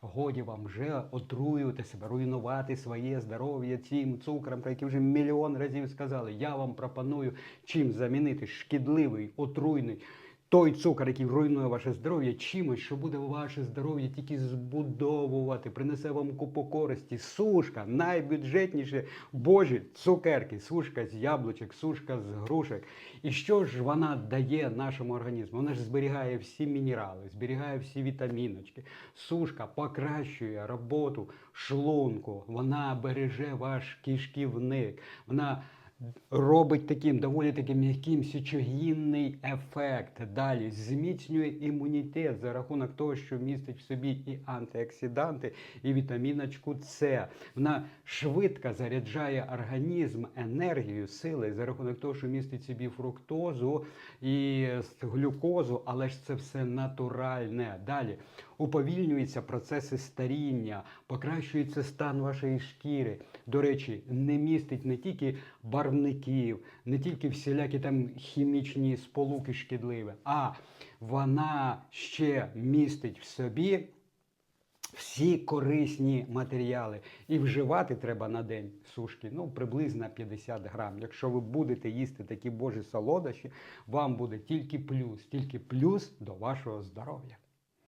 Годі вам вже отруювати себе, руйнувати своє здоров'я цим цукром, про який вже мільйон разів сказали. Я вам пропоную чим замінити шкідливий, отруйний. Той цукор, який руйнує ваше здоров'я, чимось, що буде ваше здоров'я тільки збудовувати, принесе вам купу користі. Сушка, найбюджетніше божі цукерки, сушка з яблучок, сушка з грушек. І що ж вона дає нашому організму? Вона ж зберігає всі мінерали, зберігає всі вітаміночки. Сушка покращує роботу шлунку, вона береже ваш кишківник, вона робить таким доволі таким м'яким січогінний ефект. Далі зміцнює імунітет за рахунок того, що містить в собі і антиоксиданти, і вітаміночку С. Вона швидко заряджає організм енергією, силою за рахунок того, що містить в собі фруктозу і глюкозу, але ж це все натуральне. Далі уповільнюються процеси старіння, покращується стан вашої шкіри. До речі, не містить не тільки барвників, не тільки всілякі там хімічні сполуки шкідливі, а вона ще містить в собі. Всі корисні матеріали. І вживати треба на день сушки ну, приблизно 50 грам. Якщо ви будете їсти такі божі солодощі, вам буде тільки плюс, тільки плюс до вашого здоров'я.